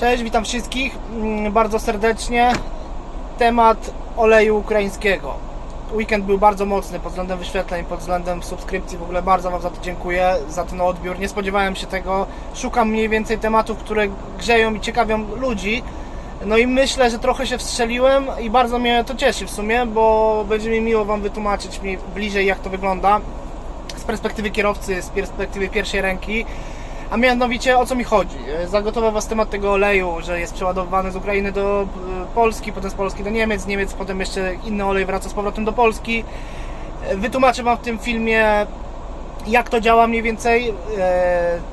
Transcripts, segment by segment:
Cześć, witam wszystkich mm, bardzo serdecznie. Temat oleju ukraińskiego. Weekend był bardzo mocny pod względem wyświetleń, pod względem subskrypcji. W ogóle bardzo Wam za to dziękuję, za ten odbiór. Nie spodziewałem się tego. Szukam mniej więcej tematów, które grzeją i ciekawią ludzi. No i myślę, że trochę się wstrzeliłem i bardzo mnie to cieszy w sumie, bo będzie mi miło Wam wytłumaczyć mi bliżej jak to wygląda z perspektywy kierowcy, z perspektywy pierwszej ręki. A mianowicie o co mi chodzi? E, Zagotował Was temat tego oleju, że jest przeładowywany z Ukrainy do e, Polski, potem z Polski do Niemiec, z Niemiec potem jeszcze inny olej wraca z powrotem do Polski. E, Wytłumaczę Wam w tym filmie jak to działa mniej więcej,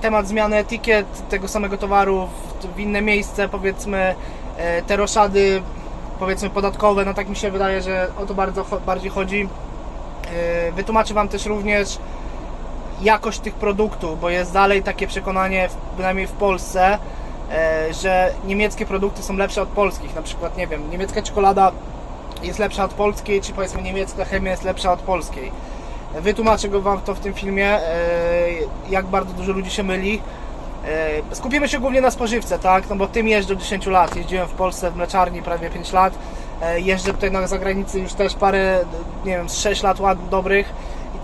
temat zmiany etykiet tego samego towaru w, inne miejsce, powiedzmy te roszady powiedzmy podatkowe, no tak mi się wydaje, że o to bardzo bardziej chodzi. Wytłumaczę Wam też również jakość tych produktów, bo jest dalej takie przekonanie, przynajmniej w Polsce, e, że niemieckie produkty są lepsze od polskich. Na przykład, nie wiem, niemiecka czekolada jest lepsza od polskiej, czy powiedzmy niemiecka chemia jest lepsza od polskiej. Wytłumaczę go Wam to w tym filmie, e, jak bardzo dużo ludzi się myli. E, Skupimy się głównie na spożywce, tak? No bo tym jeżdżę od 10 lat. Jeździłem w Polsce w mleczarni prawie 5 lat. Jeżdżę tutaj na zagranicy już też parę, nie wiem, z 6 lat dobrych.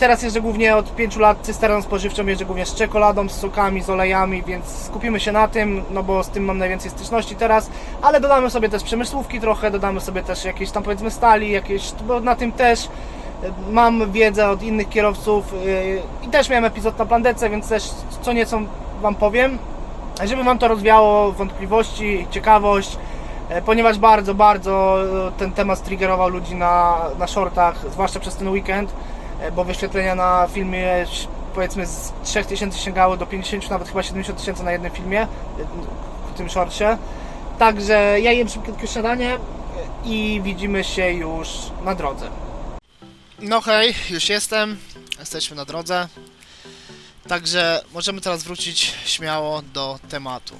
Teraz jeżdżę głównie od 5 lat cysterną spożywczą, jeżdżę głównie z czekoladą, z sokami, z olejami, więc skupimy się na tym, no bo z tym mam najwięcej styczności teraz, ale dodamy sobie też przemysłówki trochę, dodamy sobie też jakieś tam powiedzmy stali, jakieś, bo na tym też mam wiedzę od innych kierowców yy, i też miałem epizod na plandece, więc też co nieco Wam powiem, żeby Wam to rozwiało wątpliwości, ciekawość, e, ponieważ bardzo, bardzo e, ten temat striggerował ludzi na, na shortach, zwłaszcza przez ten weekend, e, bo wyświetlenia na filmie powiedzmy z 3000 sięgały do 50, nawet chyba 70 tysięcy na jednym filmie, e, w tym shorcie. Także ja jem szybkie śniadanie e, i widzimy się już na drodze. No hej, już jestem. Jesteśmy na drodze. Także możemy teraz wrócić śmiało do tematu.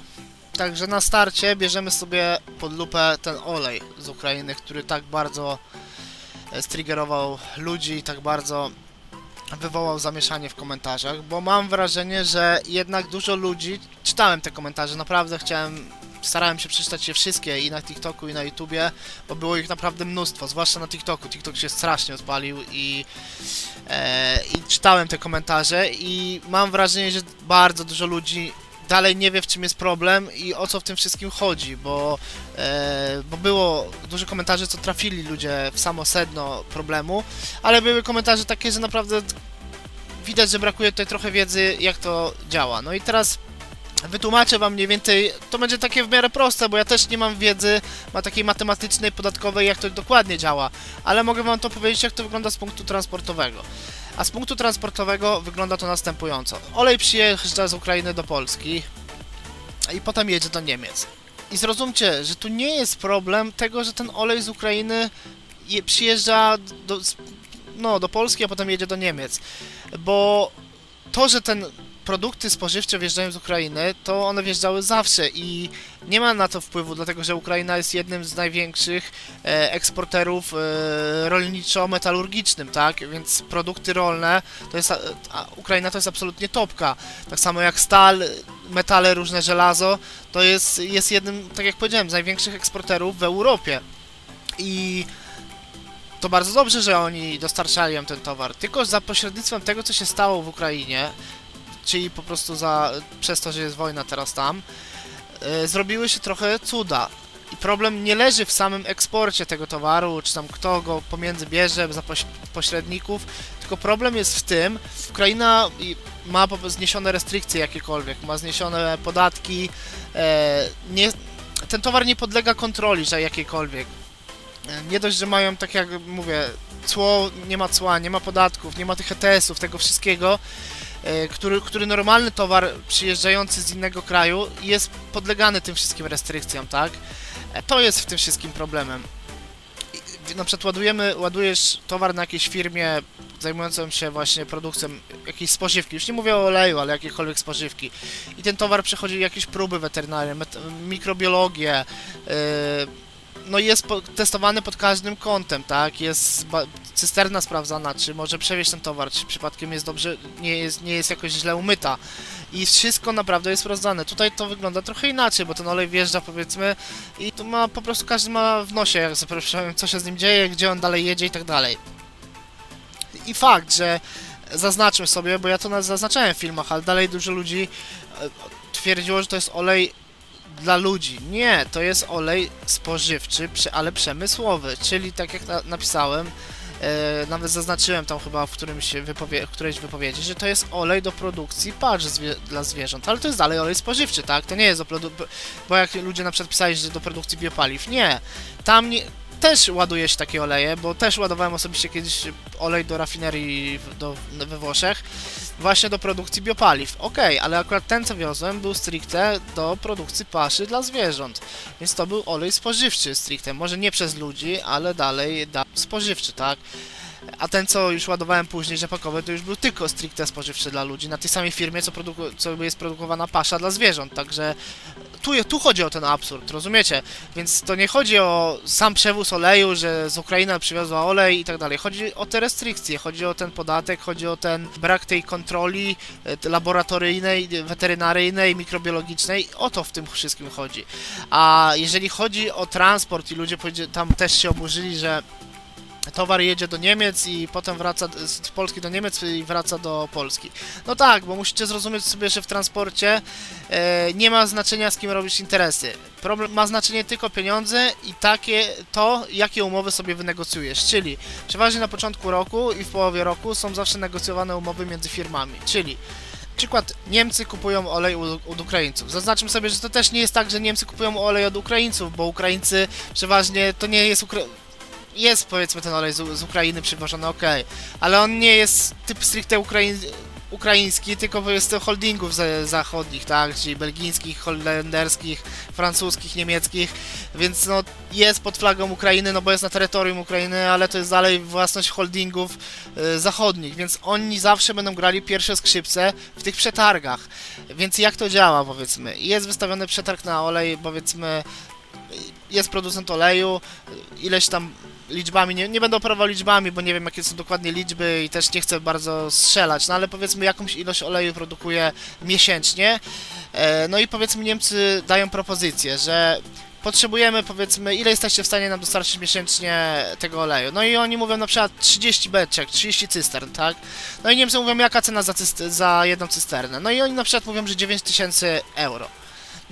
Także na starcie bierzemy sobie pod lupę ten olej z Ukrainy, który tak bardzo e, striggerował ludzi i tak bardzo wywołał zamieszanie w komentarzach, bo mam wrażenie, że jednak dużo ludzi, czytałem te komentarze, naprawdę chciałem, starałem się przeczytać je wszystkie i na TikToku i na YouTubie, bo było ich naprawdę mnóstwo, zwłaszcza na TikToku. TikTok się strasznie odpalił i, e, i czytałem te komentarze i mam wrażenie, że bardzo dużo ludzi dalej nie wie w czym jest problem i o co w tym wszystkim chodzi, bo, e, bo było dużo komentarzy, co trafili ludzie w samo sedno problemu, ale były komentarze takie, że naprawdę widać, że brakuje tutaj trochę wiedzy, jak to działa. No i teraz wytłumaczę wam mniej więcej, to będzie takie w miarę proste, bo ja też nie mam wiedzy ma takiej matematycznej, podatkowej, jak to dokładnie działa, ale mogę wam to powiedzieć, jak to wygląda z punktu transportowego. A z punktu transportowego wygląda to następująco. Olej przyjeżdża z Ukrainy do Polski i potem jedzie do Niemiec. I zrozumcie, że tu nie jest problem tego, że ten olej z Ukrainy je, przyjeżdża do, no, do Polski, a potem jedzie do Niemiec. Bo to, że ten produkty spożywcze wjeżdżają z Ukrainy, to one wjeżdżały zawsze i nie ma na to wpływu, dlatego że Ukraina jest jednym z największych e, eksporterów e, rolniczo-metalurgicznym, tak? Więc produkty rolne to jest. Ukraina to jest absolutnie topka. Tak samo jak stal, metale różne, żelazo, to jest, jest jednym, tak jak powiedziałem, z największych eksporterów w Europie. I to bardzo dobrze, że oni dostarczali ten towar. Tylko za pośrednictwem tego, co się stało w Ukrainie, czyli po prostu za, przez to, że jest wojna teraz tam, e, zrobiły się trochę cuda. I problem nie leży w samym eksporcie tego towaru, czy tam kto go pomiędzy bierze za poś pośredników, tylko problem jest w tym, Ukraina ma zniesione restrykcje jakiekolwiek, ma zniesione podatki, e, nie, ten towar nie podlega kontroli, że jakiejkolwiek. E, Nie dość, że mają, tak jak mówię, cło, nie ma cła, nie ma podatków, nie ma tych ETS-ów, tego wszystkiego, który, który normalny towar przyjeżdżający z innego kraju jest podlegany tym wszystkim restrykcjom, tak? E, To jest w tym wszystkim problemem. Na przykład ładujemy, ładujesz towar na jakiejś firmie zajmującą się właśnie produkcją jakiejś spożywki, już nie mówię o oleju, ale jakiejkolwiek spożywki. I ten towar przechodzi jakieś próby weterynaryjne, mikrobiologię, yy, no jest po, testowany pod każdym kątem, tak? Jest cysterna sprawdzana, czy może przewieźć ten towar, czy przypadkiem jest dobrze, nie jest, nie jest jakoś źle umyta. I wszystko naprawdę jest sprawdzane. Tutaj to wygląda trochę inaczej, bo ten olej wjeżdża powiedzmy i to ma po prostu każdy ma w nosie, jak zapraszam, co się z nim dzieje, gdzie on dalej jedzie i tak dalej. I fakt, że zaznaczmy sobie, bo ja to zaznaczałem w filmach, ale dalej dużo ludzi e, twierdziło, że to jest olej dla ludzi. Nie, to jest olej spożywczy, ale przemysłowy, czyli tak jak na, napisałem, e, nawet zaznaczyłem tam chyba w, którymś wypowie- w którejś wypowiedzi, że to jest olej do produkcji pasz zwie- dla zwierząt, ale to jest dalej olej spożywczy, tak? To nie jest do produ- bo jak ludzie na przykład pisali, że do produkcji biopaliw, nie. Tam nie, też ładuje się takie oleje, bo też ładowałem osobiście kiedyś olej do rafinerii do, we Włoszech, właśnie do produkcji biopaliw. Okej, ale akurat ten co wiozłem był stricte do produkcji paszy dla zwierząt, więc to był olej spożywczy stricte, może nie przez ludzi, ale dalej da, spożywczy, tak? A ten co już ładowałem później rzepakowy, to już był tylko stricte spożywczy dla ludzi, na tej samej firmie, co, co jest produkowana pasza dla zwierząt, także tu, tu chodzi o ten absurd, rozumiecie? Więc to nie chodzi o sam przewóz oleju, że z Ukrainy przywiozła olej i tak dalej. Chodzi o te restrykcje, chodzi o ten podatek, chodzi o ten brak tej kontroli e, laboratoryjnej, weterynaryjnej, mikrobiologicznej. O to w tym wszystkim chodzi. A jeżeli chodzi o transport i ludzie tam też się oburzyli, że towar jedzie do Niemiec i potem wraca z Polski do Niemiec i wraca do Polski. No tak, bo musicie zrozumieć sobie, że w transporcie e, nie ma znaczenia z kim robisz interesy. Problem, ma znaczenie tylko pieniądze i takie to, jakie umowy sobie wynegocjujesz. Czyli przeważnie na początku roku i w połowie roku są zawsze negocjowane umowy między firmami. Czyli Przykład, Niemcy kupują olej od Ukraińców. Zaznaczmy sobie, że to też nie jest tak, że Niemcy kupują olej od Ukraińców, bo Ukraińcy przeważnie to nie jest Ukra jest powiedzmy ten olej z, z Ukrainy przywożony, okej, ale on nie jest typ stricte Ukraiń, ukraiński, tylko jest to holdingów za, zachodnich, tak, czyli belgijskich, holenderskich, francuskich, niemieckich, więc no jest pod flagą Ukrainy, no bo jest na terytorium Ukrainy, ale to jest dalej własność holdingów y, zachodnich, więc oni zawsze będą grali pierwsze skrzypce w tych przetargach. Więc jak to działa, powiedzmy? Jest wystawiony przetarg na olej, powiedzmy, jest producent oleju, ileś tam liczbami, nie, nie będę operował liczbami, bo nie wiem jakie są dokładnie liczby i też nie chcę bardzo strzelać, no ale powiedzmy jakąś ilość oleju produkuje miesięcznie, e, no i powiedzmy Niemcy dają propozycję, że potrzebujemy powiedzmy, ile jesteście w stanie nam dostarczyć miesięcznie tego oleju, no i oni mówią na przykład 30 beczek, 30 cystern, tak, no i Niemcy mówią jaka cena za, cyst- za jedną cysternę, no i oni na przykład mówią, że 9000 euro.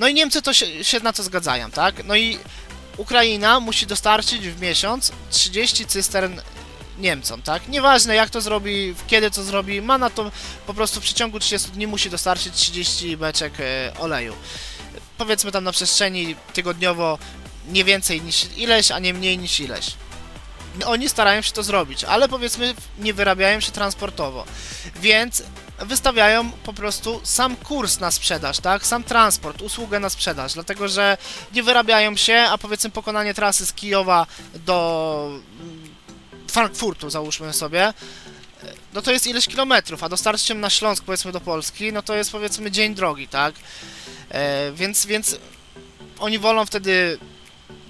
No i Niemcy to się, się na to zgadzają, tak? No i Ukraina musi dostarczyć w miesiąc 30 cystern Niemcom, tak? Nieważne jak to zrobi, kiedy to zrobi, ma na to po prostu w przeciągu 30 dni musi dostarczyć 30 beczek e, oleju. Powiedzmy tam na przestrzeni tygodniowo nie więcej niż ileś, a nie mniej niż ileś. Oni starają się to zrobić, ale powiedzmy nie wyrabiają się transportowo. Więc wystawiają po prostu sam kurs na sprzedaż, tak? Sam transport, usługę na sprzedaż, dlatego że nie wyrabiają się, a powiedzmy pokonanie trasy z Kijowa do mm, Frankfurtu, załóżmy sobie, e, no to jest ileś kilometrów, a dostarczyć ją na Śląsk, powiedzmy do Polski, no to jest powiedzmy dzień drogi, tak? E, więc, więc oni wolą wtedy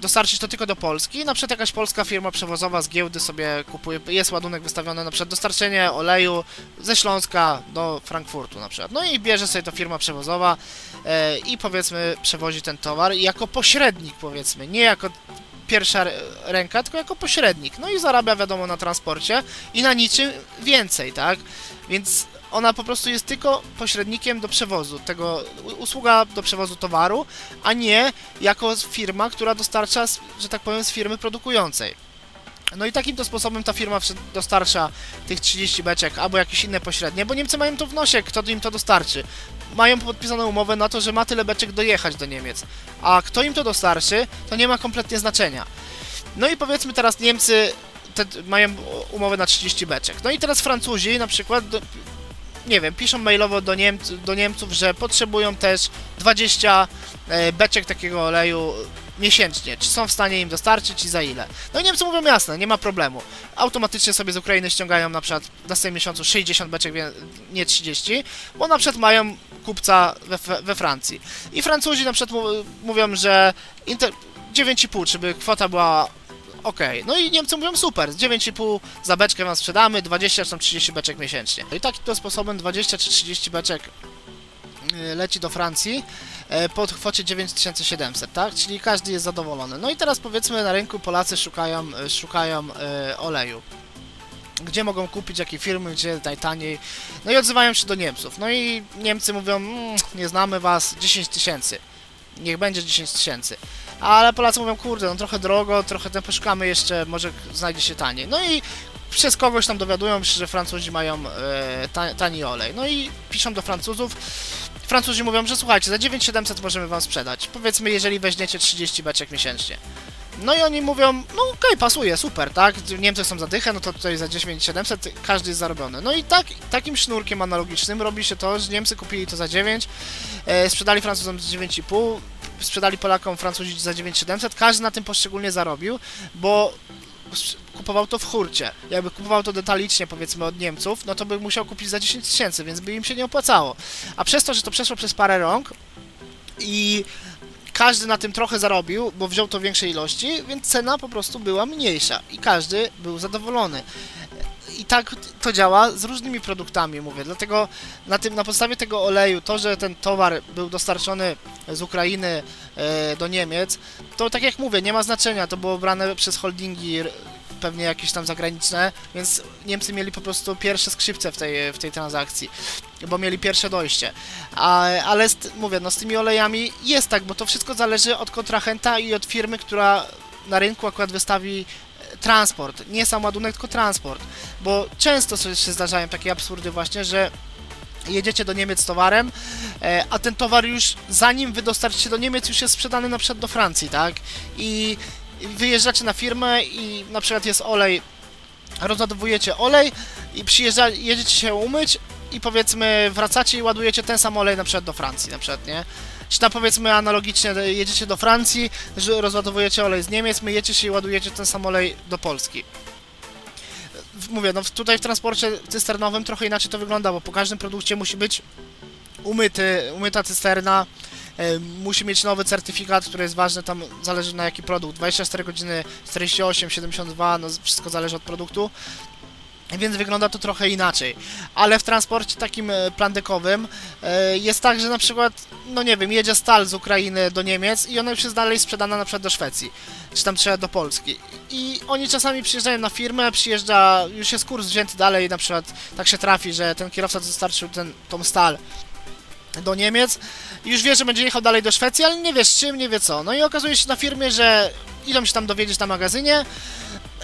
dostarczyć to tylko do Polski. Na przykład jakaś polska firma przewozowa z giełdy sobie kupuje, jest ładunek wystawiony, na przykład dostarczenie oleju ze Śląska do Frankfurtu na przykład. No i bierze sobie to firma przewozowa e, i powiedzmy przewozi ten towar jako pośrednik powiedzmy, nie jako pierwsza ręka, tylko jako pośrednik. No i zarabia wiadomo na transporcie i na niczym więcej, tak? Więc ona po prostu jest tylko pośrednikiem do przewozu tego, usługa do przewozu towaru, a nie jako firma, która dostarcza, że tak powiem, z firmy produkującej. No i takim to sposobem ta firma dostarcza tych 30 beczek albo jakieś inne pośrednie, bo Niemcy mają to w nosie, kto im to dostarczy. Mają podpisaną umowę na to, że ma tyle beczek dojechać do Niemiec, a kto im to dostarczy, to nie ma kompletnie znaczenia. No i powiedzmy teraz Niemcy te, mają umowę na 30 beczek. No i teraz Francuzi na przykład, nie wiem, piszą mailowo do, Niemc, do Niemców, że potrzebują też 20 e, beczek takiego oleju miesięcznie. Czy są w stanie im dostarczyć i za ile? No i Niemcy mówią jasne, nie ma problemu. Automatycznie sobie z Ukrainy ściągają na przykład w następnym miesiącu 60 beczek, nie 30, bo na przykład mają kupca we, we Francji. I Francuzi na przykład mówią, że inter- 9,5, żeby kwota była ok. No i Niemcy mówią super, 9,5 za beczkę wam sprzedamy, 20 czy tam 30 beczek miesięcznie. No I takim to sposobem 20 czy 30 beczek y, leci do Francji e, po kwocie 9700, tak? Czyli każdy jest zadowolony. No i teraz powiedzmy na rynku Polacy szukają, e, szukają e, oleju. Gdzie mogą kupić, jakie firmy, gdzie najtaniej. No i odzywają się do Niemców. No i Niemcy mówią, mm, nie znamy was, 10 tysięcy. Niech będzie 10 tysięcy. Ale Polacy mówią, kurde, no trochę drogo, trochę tam poszukamy jeszcze, może znajdzie się taniej. No i przez kogoś tam dowiadują się, że Francuzi mają e, ta, tani olej. No i piszą do Francuzów. Francuzi mówią, że słuchajcie, za 9700 możemy wam sprzedać. Powiedzmy, jeżeli weźmiecie 30 beczek miesięcznie. No i oni mówią, no okej, pasuje, super, tak? Niemcy są za dychę, no to tutaj za 9700 każdy jest zarobiony. No i tak, takim sznurkiem analogicznym robi się to, że Niemcy kupili to za 9, e, sprzedali Francuzom za 9,5, sprzedali Polakom Francuzi za 9700, każdy na tym poszczególnie zarobił, bo kupował to w hurcie. Jakby kupował to detalicznie, powiedzmy, od Niemców, no to by musiał kupić za 10 tysięcy, więc by im się nie opłacało. A przez to, że to przeszło przez parę rąk i każdy na tym trochę zarobił, bo wziął to w większej ilości, więc cena po prostu była mniejsza i każdy był zadowolony. I tak to działa z różnymi produktami, mówię. Dlatego na, tym, na podstawie tego oleju, to, że ten towar był dostarczony z Ukrainy e, do Niemiec, to tak jak mówię, nie ma znaczenia. To było brane przez holdingi pewnie jakieś tam zagraniczne, więc Niemcy mieli po prostu pierwsze skrzypce w tej, w tej transakcji, bo mieli pierwsze dojście. A, ale z, mówię, no z tymi olejami jest tak, bo to wszystko zależy od kontrahenta i od firmy, która na rynku akurat wystawi transport. Nie sam ładunek, tylko transport. Bo często się zdarzają takie absurdy właśnie, że jedziecie do Niemiec towarem, e, a ten towar już zanim wy dostarczycie do Niemiec już jest sprzedany na przykład do Francji, tak? I wyjeżdżacie na firmę i na przykład jest olej, rozładowujecie olej i przyjeżdża, jedziecie się umyć i powiedzmy wracacie i ładujecie ten sam olej na przykład do Francji, na przykład, nie? Czy tam powiedzmy analogicznie jedziecie do Francji, rozładowujecie olej z Niemiec, myjecie się i ładujecie ten sam olej do Polski. Mówię, no tutaj w transporcie cysternowym trochę inaczej to wygląda, bo po każdym produkcie musi być umyty, umyta cysterna, musi mieć nowy certyfikat, który jest ważny, tam zależy na jaki produkt, 24 godziny, 48, 72, no wszystko zależy od produktu, więc wygląda to trochę inaczej. Ale w transporcie takim e, plandekowym e, jest tak, że na przykład, no nie wiem, jedzie stal z Ukrainy do Niemiec i ona już jest dalej sprzedana na przykład do Szwecji, czy tam trzeba do Polski. I oni czasami przyjeżdżają na firmę, przyjeżdża, już jest kurs wzięty dalej, na przykład tak się trafi, że ten kierowca dostarczył ten, tą stal do Niemiec i już wie, że będzie jechał dalej do Szwecji, ale nie wie z czym, nie wie co. No i okazuje się na firmie, że idą się tam dowiedzieć na magazynie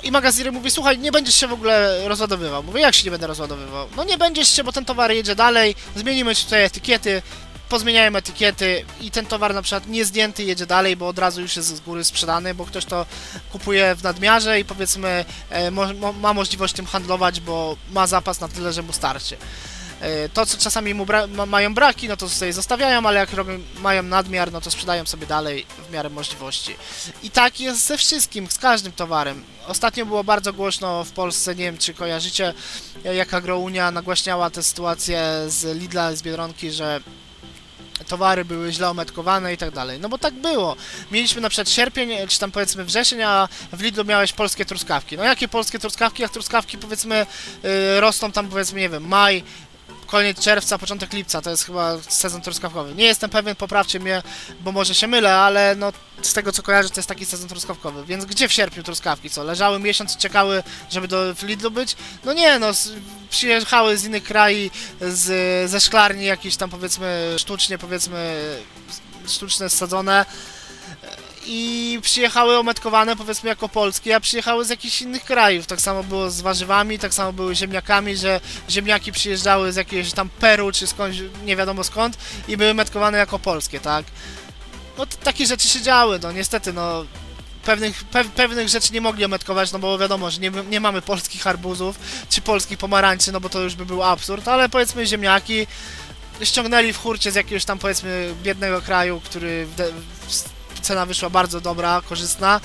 i magazyner mówi, słuchaj, nie będziesz się w ogóle rozładowywał. Mówię, jak się nie będę rozładowywał? No nie będziesz się, bo ten towar jedzie dalej, zmienimy tutaj etykiety, pozmieniają etykiety i ten towar na przykład nie zdjęty jedzie dalej, bo od razu już jest z góry sprzedany, bo ktoś to kupuje w nadmiarze i powiedzmy e, mo, ma możliwość tym handlować, bo ma zapas na tyle, że mu starczy. E, To, co czasami mu bra- ma, mają braki, no to sobie zostawiają, ale jak robią, mają nadmiar, no to sprzedają sobie dalej w miarę możliwości. I tak jest ze wszystkim, z każdym towarem. Ostatnio było bardzo głośno w Polsce, nie wiem czy kojarzycie, e, jak Agrounia nagłaśniała tę sytuację z Lidla, z Biedronki, że towary były źle ometkowane i tak dalej. No bo tak było. Mieliśmy na przykład sierpień, e, czy tam powiedzmy wrzesień, a w Lidlu miałeś polskie truskawki. No jakie polskie truskawki? Jak truskawki powiedzmy y, rosną tam powiedzmy, nie wiem, maj, koniec czerwca, początek lipca, to jest chyba sezon truskawkowy. Nie jestem pewien, poprawcie mnie, bo może się mylę, ale no z tego co kojarzę, to jest taki sezon truskawkowy. Więc gdzie w sierpniu truskawki? Co, leżały miesiąc czekały, żeby do, w Lidlu być? No nie, no przyjechały z innych krajów, z, ze szklarni jakieś tam powiedzmy sztucznie, powiedzmy sztuczne sadzone i przyjechały ometkowane powiedzmy jako polskie, a przyjechały z jakichś innych krajów. Tak samo było z warzywami, tak samo były ziemniakami, że ziemniaki przyjeżdżały z jakiegoś tam Peru czy skądś, nie wiadomo skąd i były metkowane jako polskie, tak? No takie rzeczy się działy, no niestety, no pewnych, pe, pewnych rzeczy nie mogli ometkować, no bo wiadomo, że nie, nie mamy polskich arbuzów czy polskich pomarańczy, no bo to już by był absurd, ale powiedzmy ziemniaki ściągnęli w hurcie z jakiegoś tam powiedzmy biednego kraju, który w w, cena wyszła bardzo dobra, korzystna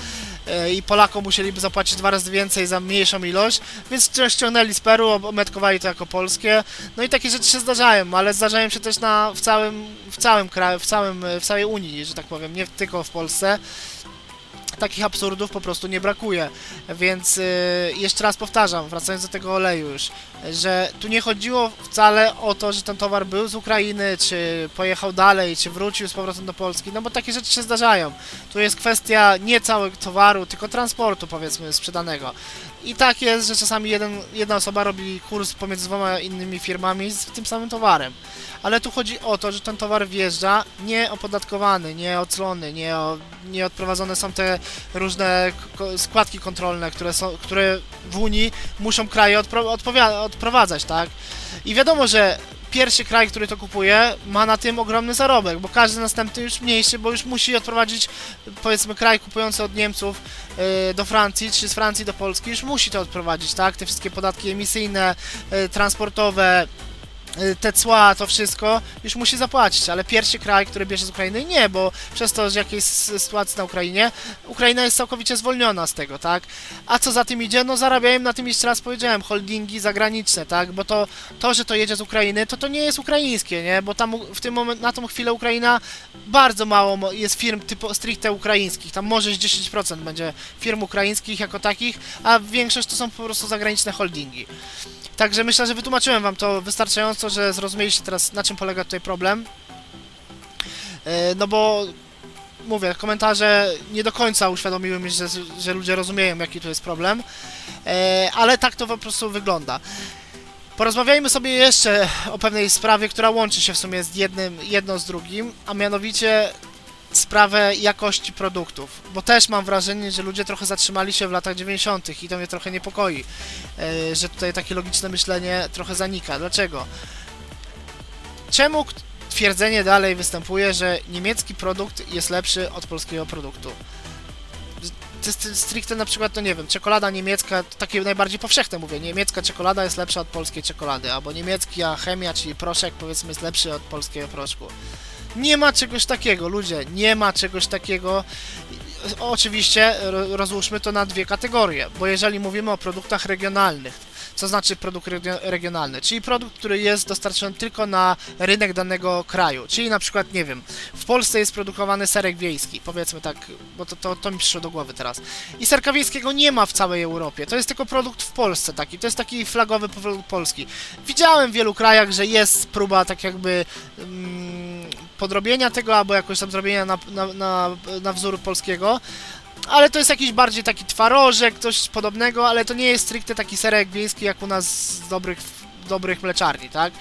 e, i Polakom musieliby zapłacić dwa razy więcej za mniejszą ilość, więc ścią- ściągnęli z Peru, ometkowali to jako polskie. No i takie rzeczy się zdarzają, ale zdarzają się też na, w całym, w całym kraju, w, całym, w całej Unii, że tak powiem, nie tylko w Polsce. Takich absurdów po prostu nie brakuje. Więc y, jeszcze raz powtarzam, wracając do tego oleju już, że tu nie chodziło wcale o to, że ten towar był z Ukrainy, czy pojechał dalej, czy wrócił z powrotem do Polski, no bo takie rzeczy się zdarzają. Tu jest kwestia nie całego towaru, tylko transportu powiedzmy sprzedanego. I tak jest, że czasami jeden, jedna osoba robi kurs pomiędzy dwoma innymi firmami z tym samym towarem. Ale tu chodzi o to, że ten towar wjeżdża nieopodatkowany, nieoclony, nie, o, nie odprowadzone są te różne składki kontrolne, które, są, które w Unii muszą kraje odpro- odprowadzać, tak? I wiadomo, że pierwszy kraj, który to kupuje, ma na tym ogromny zarobek, bo każdy następny już mniejszy, bo już musi odprowadzić, powiedzmy, kraj kupujący od Niemców y, do Francji, czy z Francji do Polski, już musi to odprowadzić, tak? Te wszystkie podatki emisyjne, y, transportowe, te cła, to wszystko już musi zapłacić, ale pierwszy kraj, który bierze z Ukrainy, nie, bo przez to, że jakiej jest sytuacja na Ukrainie, Ukraina jest całkowicie zwolniona z tego, tak? A co za tym idzie? No zarabiają na tym jeszcze raz powiedziałem, holdingi zagraniczne, tak? Bo to, to, że to jedzie z Ukrainy, to to nie jest ukraińskie, nie? Bo tam w tym moment, na tą chwilę Ukraina bardzo mało jest firm typu stricte ukraińskich, tam może z 10% będzie firm ukraińskich jako takich, a większość to są po prostu zagraniczne holdingi. Także myślę, że wytłumaczyłem wam to wystarczająco, że zrozumieliście teraz na czym polega tutaj problem. E, No bo mówię, komentarze nie do końca uświadomiły mi, że, że ludzie rozumieją jaki tu jest problem, e, ale tak to po prostu wygląda. Porozmawiajmy sobie jeszcze o pewnej sprawie, która łączy się w sumie z jednym, jedno z drugim, a mianowicie sprawę jakości produktów, bo też mam wrażenie, że ludzie trochę zatrzymali się w latach 90. i to mnie trochę niepokoi, e, że tutaj takie logiczne myślenie trochę zanika. Dlaczego? Czemu twierdzenie dalej występuje, że niemiecki produkt jest lepszy od polskiego produktu? Stricte na przykład, to nie wiem, czekolada niemiecka, takie najbardziej powszechne mówię, niemiecka czekolada jest lepsza od polskiej czekolady, albo niemiecka chemia, czyli proszek powiedzmy jest lepszy od polskiego proszku. Nie ma czegoś takiego, ludzie, nie ma czegoś takiego. Oczywiście ro- rozłóżmy to na dwie kategorie, bo jeżeli mówimy o produktach regionalnych, co znaczy produkt regio- regionalny? Czyli produkt, który jest dostarczony tylko na rynek danego kraju. Czyli na przykład, nie wiem, w Polsce jest produkowany serek wiejski, powiedzmy tak, bo to, to, to mi przyszło do głowy teraz. I serka wiejskiego nie ma w całej Europie. To jest tylko produkt w Polsce taki. To jest taki flagowy produkt polski. Widziałem w wielu krajach, że jest próba tak jakby mm, podrobienia tego, albo jakoś tam zrobienia na, na, na, na wzór polskiego. Ale to jest jakiś bardziej taki twarożek, coś podobnego, ale to nie jest stricte taki serek wiejski jak u nas z dobrych, dobrych mleczarni, tak?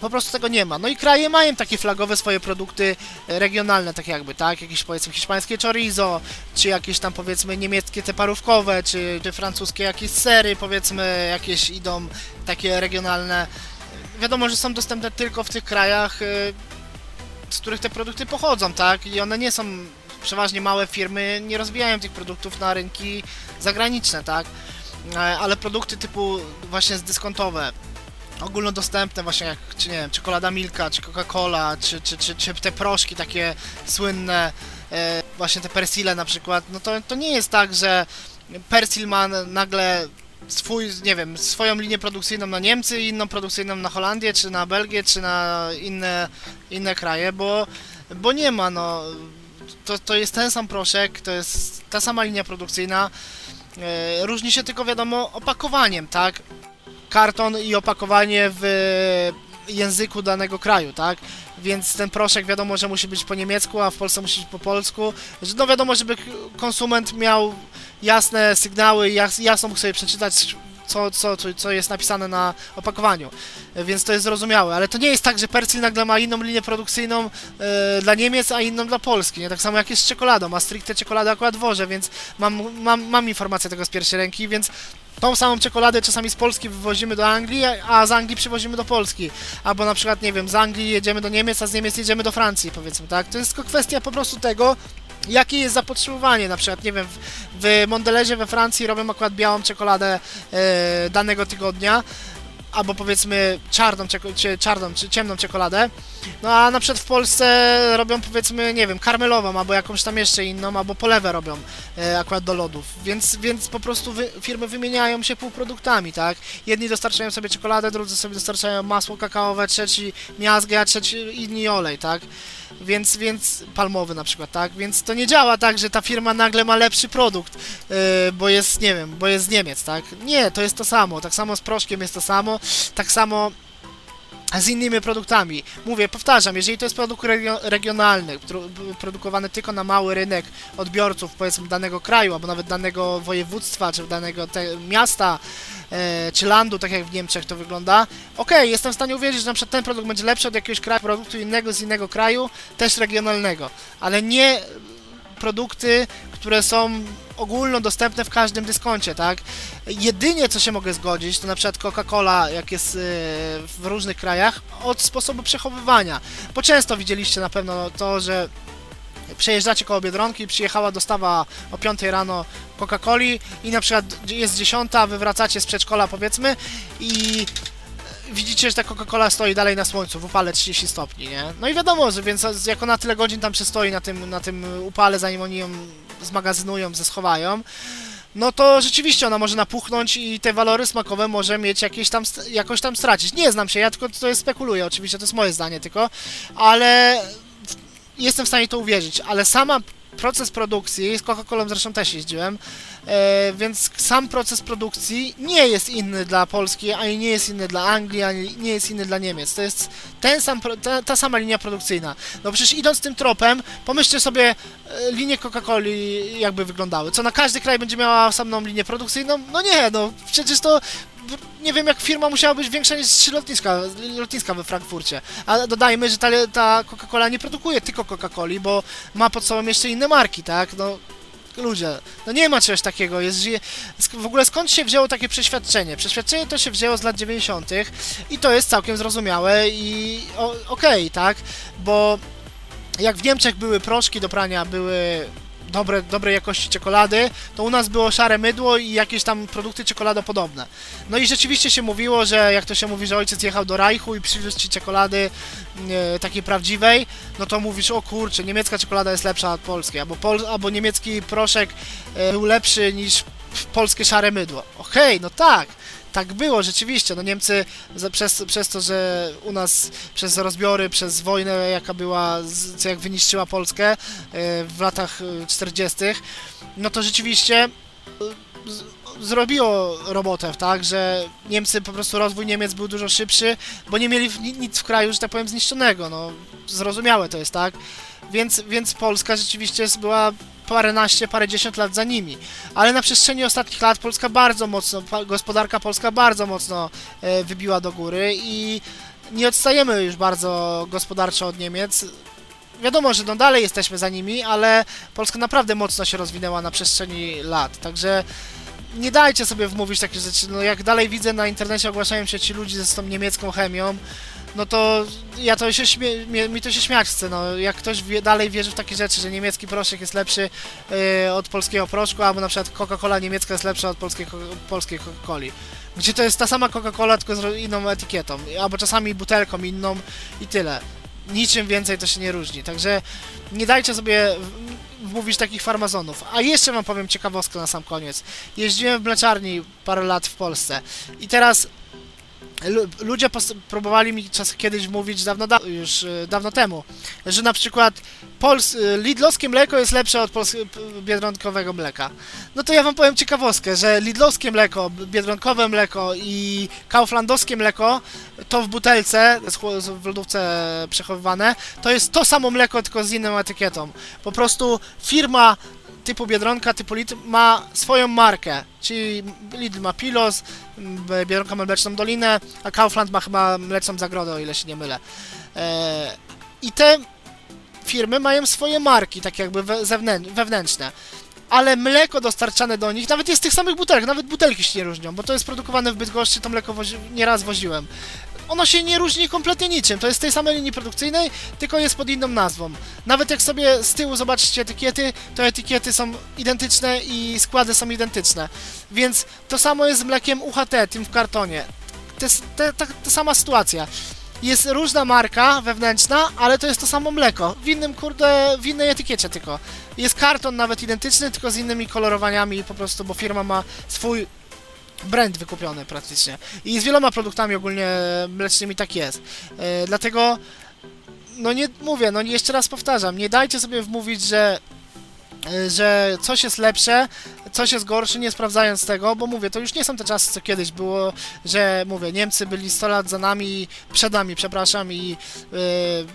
Po prostu tego nie ma. No i kraje mają takie flagowe swoje produkty regionalne, tak jakby, tak? Jakieś powiedzmy hiszpańskie chorizo, czy jakieś tam powiedzmy niemieckie te parówkowe, czy, czy francuskie jakieś sery, powiedzmy, jakieś idą takie regionalne. Wiadomo, że są dostępne tylko w tych krajach, e, z których te produkty pochodzą, tak? I one nie są przeważnie małe firmy, nie rozwijają tych produktów na rynki zagraniczne, tak? E, Ale produkty typu właśnie zdyskontowe, ogólnodostępne właśnie jak, czy nie wiem, czekolada Milka, czy Coca-Cola, czy, czy, czy, czy te proszki takie słynne, e, właśnie te Persile na przykład, no to, to nie jest tak, że Persil ma nagle swój, nie wiem, swoją linię produkcyjną na Niemcy inną produkcyjną na Holandię, czy na Belgię, czy na inne, inne kraje, bo, bo nie ma, no. To, to jest ten sam proszek, to jest ta sama linia produkcyjna. E, różni się tylko, wiadomo, opakowaniem, tak? Karton i opakowanie w języku danego kraju, tak? Więc ten proszek wiadomo, że musi być po niemiecku, a w Polsce musi być po polsku. Że No wiadomo, żeby konsument miał jasne sygnały jas, jasno mógł sobie przeczytać, co, co, co, jest napisane na opakowaniu. Więc to jest zrozumiałe, ale to nie jest tak, że Persil nagle ma inną linię produkcyjną e, dla Niemiec, a inną dla Polski. Nie? Tak samo jak jest z czekoladą, ma stricte czekoladę akurat wożę, więc mam, mam, mam informację tego z pierwszej ręki, więc tą samą czekoladę czasami z Polski wywozimy do Anglii, a z Anglii przywozimy do Polski. Albo na przykład, nie wiem, z Anglii jedziemy do Niemiec, a z Niemiec jedziemy do Francji, powiedzmy, tak? To jest tylko kwestia po prostu tego, jakie jest zapotrzebowanie. Na przykład, nie wiem, w, w Mondelezie we Francji robią akurat białą czekoladę e, danego tygodnia, albo powiedzmy czarną, czarną czy ciemną czekoladę. No a na przykład w Polsce robią powiedzmy, nie wiem, karmelową, albo jakąś tam jeszcze inną, albo polewę robią e, akurat do lodów. Więc, więc po prostu wy, firmy wymieniają się półproduktami, tak? Jedni dostarczają sobie czekoladę, drudzy sobie dostarczają masło kakaowe, trzeci miazgę, a trzeci inni olej, tak? więc, więc palmowy na przykład, tak? Więc to nie działa tak, że ta firma nagle ma lepszy produkt, yy, bo jest, nie wiem, bo jest z Niemiec, tak? Nie, to jest to samo. Tak samo z proszkiem jest to samo, tak samo z innymi produktami. Mówię, powtarzam, jeżeli to jest produkt regio- regionalny, produkowany tylko na mały rynek odbiorców, powiedzmy danego kraju, albo nawet danego województwa, czy danego miasta, e, czy landu, tak jak w Niemczech to wygląda, okej, jestem w stanie uwierzyć, że na przykład ten produkt będzie lepszy od jakiegoś kraju, produktu innego z innego kraju, też regionalnego, ale nie produkty, które są ogólnodostępne w każdym dyskoncie, tak? Jedynie co się mogę zgodzić, to na przykład Coca-Cola, jak jest yy, w różnych krajach, od sposobu przechowywania. Bo często widzieliście na pewno to, że przejeżdżacie koło Biedronki, przyjechała dostawa o 5 rano Coca-Coli i na przykład jest 10, wy wracacie z przedszkola powiedzmy i widzicie, że ta Coca-Cola stoi dalej na słońcu, w upale 30 stopni, nie? No i wiadomo, że więc jak ona tyle godzin tam przystoi na tym, na tym upale, zanim oni ją zmagazynują, zechowają, no to rzeczywiście ona może napuchnąć i te walory smakowe może mieć jakieś tam, jakoś tam stracić. Nie znam się, ja tylko to jest spekuluję, oczywiście, to jest moje zdanie tylko, ale jestem w stanie to uwierzyć, ale sama proces produkcji, z Coca-Colą zresztą też jeździłem, e, więc sam proces produkcji nie jest inny dla Polski, ani nie jest inny dla Anglii, ani nie jest inny dla Niemiec. To jest ten sam, ta, ta sama linia produkcyjna. No przecież idąc tym tropem, pomyślcie sobie e, linie Coca-Coli jakby wyglądały. Co na każdy kraj będzie miała osobną linię produkcyjną? No nie, no przecież to nie wiem jak firma musiała być większa niż trzy lotniska, lotniska we Frankfurcie. A dodajmy, że ta, ta Coca-Cola nie produkuje tylko Coca-Coli, bo ma pod sobą jeszcze inne marki, tak? No ludzie, no nie ma czegoś takiego. Jest, w ogóle skąd się wzięło takie przeświadczenie? Przeświadczenie to się wzięło z lat 90. i to jest całkiem zrozumiałe i okej, tak? Bo jak w Niemczech były proszki do prania, były dobre, dobrej jakości czekolady, to u nas było szare mydło i jakieś tam produkty czekoladopodobne. No i rzeczywiście się mówiło, że jak to się mówi, że ojciec jechał do Reichu i przywiózł ci czekolady e, takiej prawdziwej, no to mówisz, o kurczę, niemiecka czekolada jest lepsza od polskiej, albo, pol, albo niemiecki proszek e, był lepszy niż polskie szare mydło. Okej, no tak, tak było rzeczywiście. No Niemcy przez, przez to, że u nas przez rozbiory, przez wojnę, jaka była, co jak wyniszczyła Polskę e, w latach e, 40., no to rzeczywiście e, zrobiło robotę, tak, że Niemcy, po prostu rozwój Niemiec był dużo szybszy, bo nie mieli nic w kraju, że tak powiem, zniszczonego, no, zrozumiałe to jest, tak, więc, więc Polska rzeczywiście była paręnaście, parędziesiąt lat za nimi, ale na przestrzeni ostatnich lat Polska bardzo mocno, gospodarka polska bardzo mocno e, wybiła do góry i nie odstajemy już bardzo gospodarczo od Niemiec. Wiadomo, że no dalej jesteśmy za nimi, ale Polska naprawdę mocno się rozwinęła na przestrzeni lat, także nie dajcie sobie wmówić takie rzeczy. No jak dalej widzę na internecie ogłaszają się ci ludzie z tą niemiecką chemią, no to ja to się śmie- mnie- mi to się śmiać chce, no jak ktoś wie, dalej wierzy w takie rzeczy, że niemiecki proszek jest lepszy e, od polskiego proszku, albo na przykład Coca-Cola niemiecka jest lepsza od polskiej, polskiej Coca-Coli. Gdzie to jest ta sama Coca-Cola, tylko z inną etykietą, albo czasami butelką inną i tyle. Niczym więcej to się nie różni, także nie dajcie sobie wmówić takich farmazonów. A jeszcze wam powiem ciekawostkę na sam koniec. Jeździłem w mleczarni parę lat w Polsce i teraz ludzie próbowali mi czas kiedyś mówić dawno, da- już e, dawno temu, że na przykład Pols- e, Lidlowskie mleko jest lepsze od biedronkowego mleka. No to ja wam powiem ciekawostkę, że Lidlowskie mleko, biedronkowe mleko i Kauflandowskie mleko to w butelce, w lodówce przechowywane, to jest to samo mleko, tylko z inną etykietą. Po prostu firma typu Biedronka, typu Lidl ma swoją markę, czyli Lidl ma Pilos, Biedronka ma Mleczną Dolinę, a Kaufland ma chyba Mleczną Zagrodę, o ile się nie mylę. E, I te firmy mają swoje marki, tak jakby wewnętrzne. Ale mleko dostarczane do nich, nawet jest z tych samych butelek, nawet butelki się nie różnią, bo to jest produkowane w Bydgoszczy, to mleko wozi- nieraz woziłem. Ono się nie różni kompletnie niczym, to jest tej samej linii produkcyjnej, tylko jest pod inną nazwą. Nawet jak sobie z tyłu zobaczycie etykiety, to etykiety są identyczne i składy są identyczne. Więc to samo jest z mlekiem UHT, tym w kartonie. To jest ta, ta sama sytuacja. Jest różna marka wewnętrzna, ale to jest to samo mleko. W innym, kurde, w innej etykiecie tylko. Jest karton nawet identyczny, tylko z innymi kolorowaniami po prostu, bo firma ma swój brand wykupiony praktycznie. I z wieloma produktami ogólnie mlecznymi tak jest. E, dlatego no nie mówię, no jeszcze raz powtarzam, nie dajcie sobie wmówić, że y, że coś jest lepsze, coś jest gorsze, nie sprawdzając tego, bo mówię, to już nie są te czasy, co kiedyś było, że mówię, Niemcy byli 100 lat za nami, przed nami, przepraszam, i y,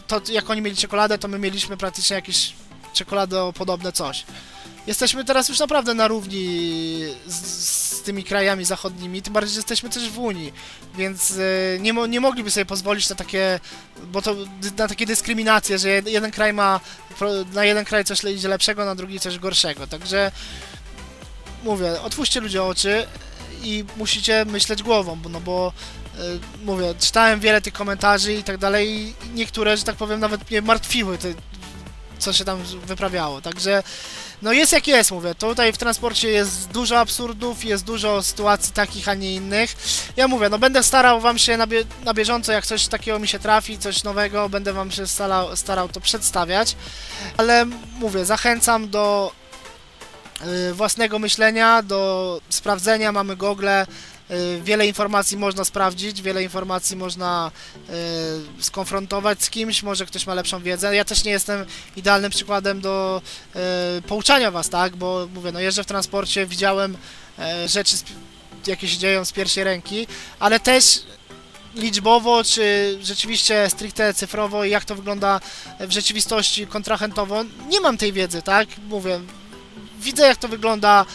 to jak oni mieli czekoladę, to my mieliśmy praktycznie jakieś czekoladopodobne coś. Jesteśmy teraz już naprawdę na równi z, z tymi krajami zachodnimi, tym bardziej, że jesteśmy też w Unii, więc y, nie, nie mogliby sobie pozwolić na takie, bo to na takie dyskryminacje, że jed- jeden kraj ma, na jeden kraj coś idzie lepszego, na drugi coś gorszego, także mówię, otwórzcie ludzie oczy i musicie myśleć głową, no bo y, mówię, czytałem wiele tych komentarzy i tak dalej i niektóre, że tak powiem, nawet mnie martwiły, te, co się tam wyprawiało, także no jest jak jest, mówię. Tutaj w transporcie jest dużo absurdów, jest dużo sytuacji takich, a nie innych. Ja mówię, no będę starał wam się na, bie na bieżąco, jak coś takiego mi się trafi, coś nowego, będę wam się starał, starał to przedstawiać. Ale mówię, zachęcam do y, własnego myślenia, do sprawdzenia. Mamy Google, wiele informacji można sprawdzić, wiele informacji można y, skonfrontować z kimś, może ktoś ma lepszą wiedzę. Ja też nie jestem idealnym przykładem do e, pouczania was, tak? Bo mówię, no jeżdżę w transporcie, widziałem rzeczy, jakie się dzieją z pierwszej ręki, ale też liczbowo, czy rzeczywiście stricte cyfrowo i jak to wygląda w rzeczywistości kontrahentowo, nie mam tej wiedzy, tak? Mówię, widzę jak to wygląda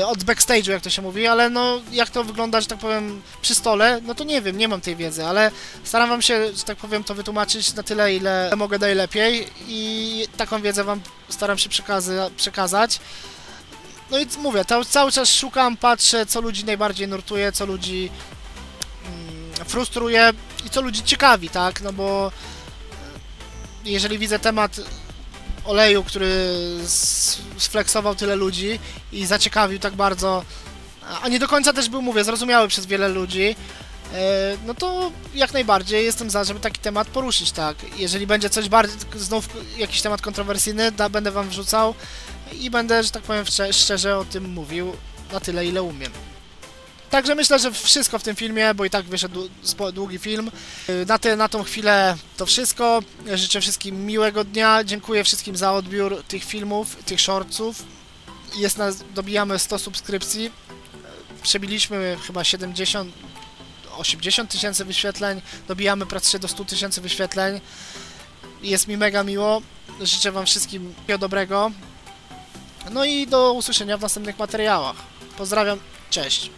e, od backstage'u, jak to się mówi, ale no jak to wygląda, że tak powiem, przy stole, no to nie wiem, nie mam tej wiedzy, ale staram wam się, że tak powiem, to wytłumaczyć na tyle, ile mogę najlepiej i taką wiedzę wam staram się przekazać. No i mówię, to, cały czas szukam, patrzę, co ludzi najbardziej nurtuje, co ludzi mm, frustruje i co ludzi ciekawi, tak? No bo e, jeżeli widzę temat oleju, który sflexował tyle ludzi i zaciekawił tak bardzo, a nie do końca też był, mówię, zrozumiały przez wiele ludzi, e, no to jak najbardziej jestem za, żeby taki temat poruszyć, tak. Jeżeli będzie coś bardziej, znów jakiś temat kontrowersyjny, da, będę wam wrzucał i będę, że tak powiem, szczerze o tym mówił na tyle, ile umiem. Także myślę, że wszystko w tym filmie, bo i tak wyszedł długi film. Y, Na, te, na tą chwilę to wszystko. Życzę wszystkim miłego dnia. Dziękuję wszystkim za odbiór tych filmów, tych shortsów. Jest nas, dobijamy 100 subskrypcji. Przebiliśmy chyba 70, 80 tysięcy wyświetleń. Dobijamy praktycznie do 100 tysięcy wyświetleń. Jest mi mega miło. Życzę Wam wszystkim dobrego. No i do usłyszenia w następnych materiałach. Pozdrawiam, cześć.